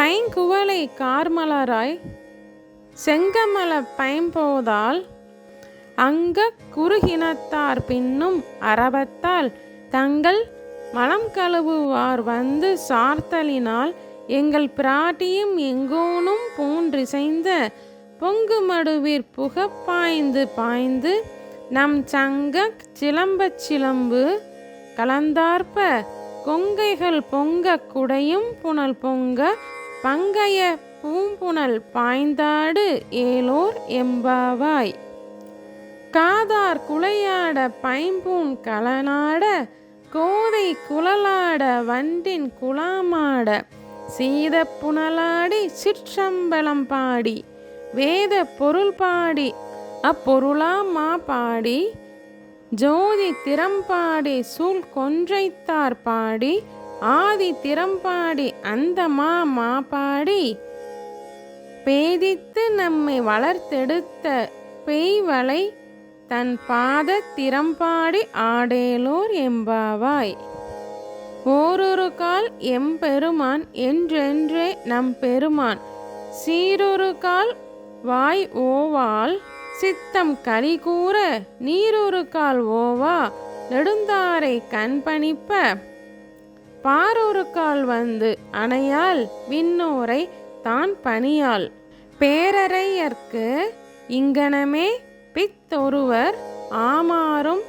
பைங்குவளை கார்மலராய் செங்கமல பைம்போதால் அங்க குறுகினத்தார் பின்னும் அரபத்தால் தங்கள் மலம் கழுவுவார் வந்து சார்த்தலினால் எங்கள் பிராட்டியும் எங்கோனும் பூன்றிசைந்த பொங்கு மடுவிற் புகப் பாய்ந்து பாய்ந்து நம் சங்க சிலம்பச் சிலம்பு கலந்தார்ப்ப கொங்கைகள் பொங்க குடையும் புனல் பொங்க பங்கைய பூம்புணல் பாய்ந்தாடு ஏலோர் எம்பாவாய். காதார் குளையாட பைம்பூன் கலனாட கோதை குழலாட வண்டின் குலாமாட சீத புனலாடி சிற்றம்பலம் பாடி வேத பொருள் பாடி அப்பொருளா மா பாடி ஜோதி திறம்பாடி சூழ் கொன்றைத்தார் பாடி ஆதி திறம்பாடி அந்த மா பேதித்து நம்மை வளர்த்தெடுத்த பெய்வளை தன் பாத திறம்பாடி ஆடேலோர் எம்பாவாய். ஓரொரு கால் எம்பெருமான் என்றென்றே நம் பெருமான். சீரொரு கால் வாய் ஓவால் சித்தம் கலிகூற நீரொரு கால் ஓவா நெடுந்தாரை கண்பணிப்ப பாரொரு கால் வந்து அணையால் விண்ணோரை தான் பணியால் பேரறையர்க்கு இங்கனமே பித்தொருவர் ஆமாறும்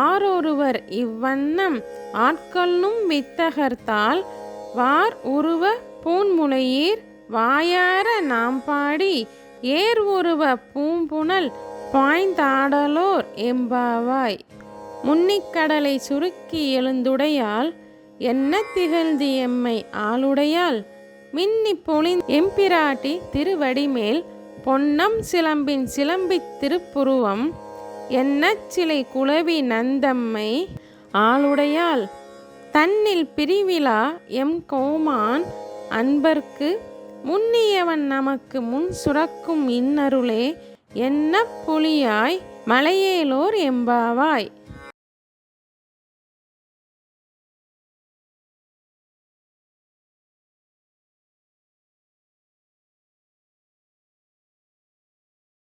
ஆரொருவர் இவ்வண்ணம் ஆட்கொள்ளும் வித்தகர்த்தால் வார் உருவ பூன்முளையீர் வாயார நாம் பாடி ஏர் உருவ பூம்புணல் பாய்ந்தாடலோர் எம்பாவாய் முன்னிக்கடலை சுருக்கி எழுந்துடையால் என்ன திகழ்ந்து எம்மை ஆளுடையால்? மின்னி பொழிந் எம்பிராட்டி திருவடிமேல் பொன்னம் சிலம்பின் சிலம்பித் திருப்புருவம். என்ன சிலை குலவி நந்தம்மை ஆளுடையால்? தன்னில் பிரிவிழா எம் கோமான் அன்பர்க்கு? முன்னியவன் நமக்கு முன் சுரக்கும் இன்னருளே என்ன புலியாய் மலையேலோர் எம்பாவாய்?